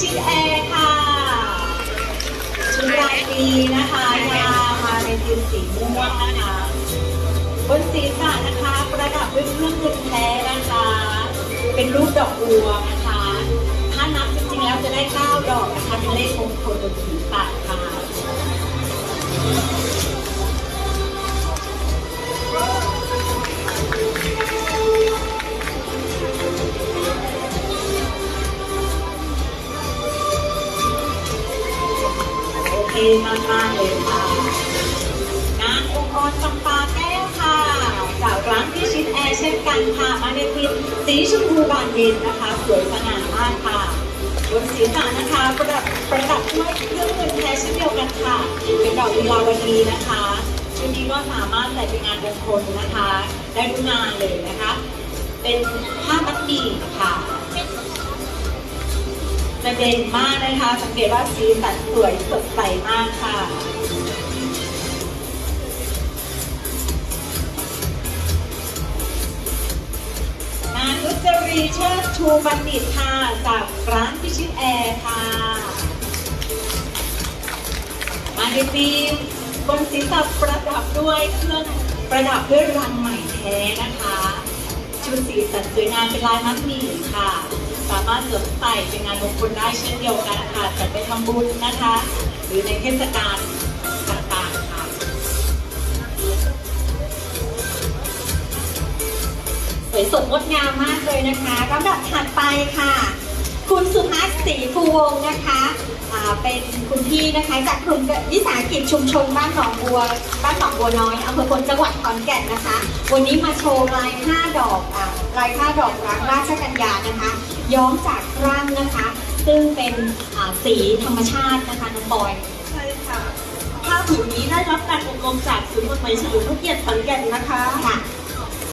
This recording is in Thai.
ชิ้นแอค่ะชุดราตรีนะคะยามาเป็นยืนสีม่วงนะคะบนศีรษะนะคะ ประดับด้วยเครื่องเงิแท้นะคะ เป็นรูปดอกบัวนะคะ ถ้านับจริงๆแล้วจะได้ 9 ดอกนะคะเป็นเลขมงคลบนสีรษะ เคมากๆเลยค่ะ งานองค์กรจำปาแก้วค่ะ จากร้านพิชิตแอร์เช่นกันค่ะ มาในทีมสีชมพูบานเย็นนะคะ สวยสง่ามากค่ะ บนศีรษะนะคะประดับประดับด้วยเครื่องเงินแท้เช่นเดียวกันค่ะ เป็นดอกลีลาวดีนะคะชุดนี้ก็สามารถใส่เป็นงานมงคลนะคะ ได้ทุกงานเลยนะคะ เป็นผ้ามัดหมี่ค่ะ เด่นมากนะคะ สังเกตว่าสีสันสวยสดใสมากค่ะนานุจรีเชิดชูบัณฑิตค่ะจากร้านพิชิตแอร์ค่ะ มาในธีมบนศีรษะประดับด้วยเครื่องประดับด้วยรังไหม่แท้นะคะ ชุดสีสันสวยงามเป็นลายมัดหมี่ค่ะ สามารถสวมใส่เป็นงานมงคลได้เช่นเดียวกันค่ะจัดไปทำบุญนะคะ หรือในเทศกาลต่างๆค่ะสวยสดงดงามมากเลยนะคะลำดับถัดไปค่ะ ศรีภูวงศ์นะคะอ่าเป็นคุณพี่นะคะจากกลุ่มวิสาหกิจชุมชนบ้านหนองบัว บ้านหนองบัวน้อยอำเภอพลจังหวัดขอนแก่นนะคะ วันนี้มาโชว์ลายห้าดอกอ่าลายห้าดอกรักราชกัญญานะคะ ย้อมจากร่างนะคะ ซึ่งเป็นอ่าสีธรรมชาตินะคะน้องบอยใช่ค่ะผ้าผืนนี้ได้รับการอบรมจากศูนย์กฎหมายเฉลิมพระเกียรติขอนแก่นนะคะค่ะ